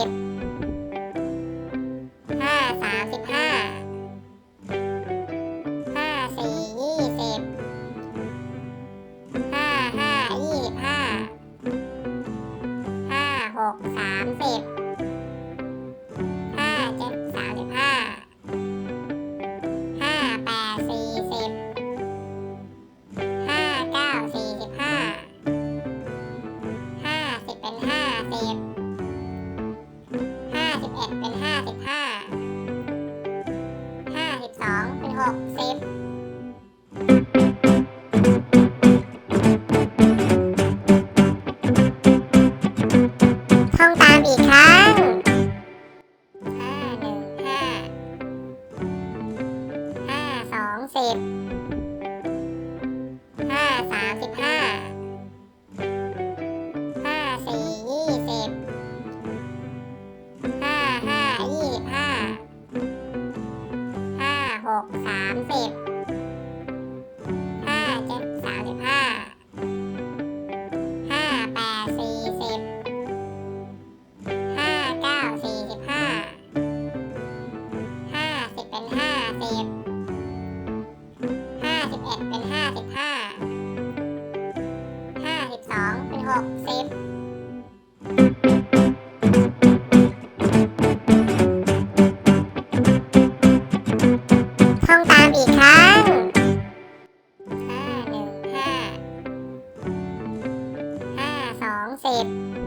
game. บห้าสามสิบห้าห้าสี่ยี่สิบห้าห้ายี่สิบห้าห้าหกสามสิบ え。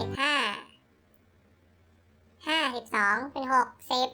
สิบห้าห้าสิบสองเป็นหกสิบ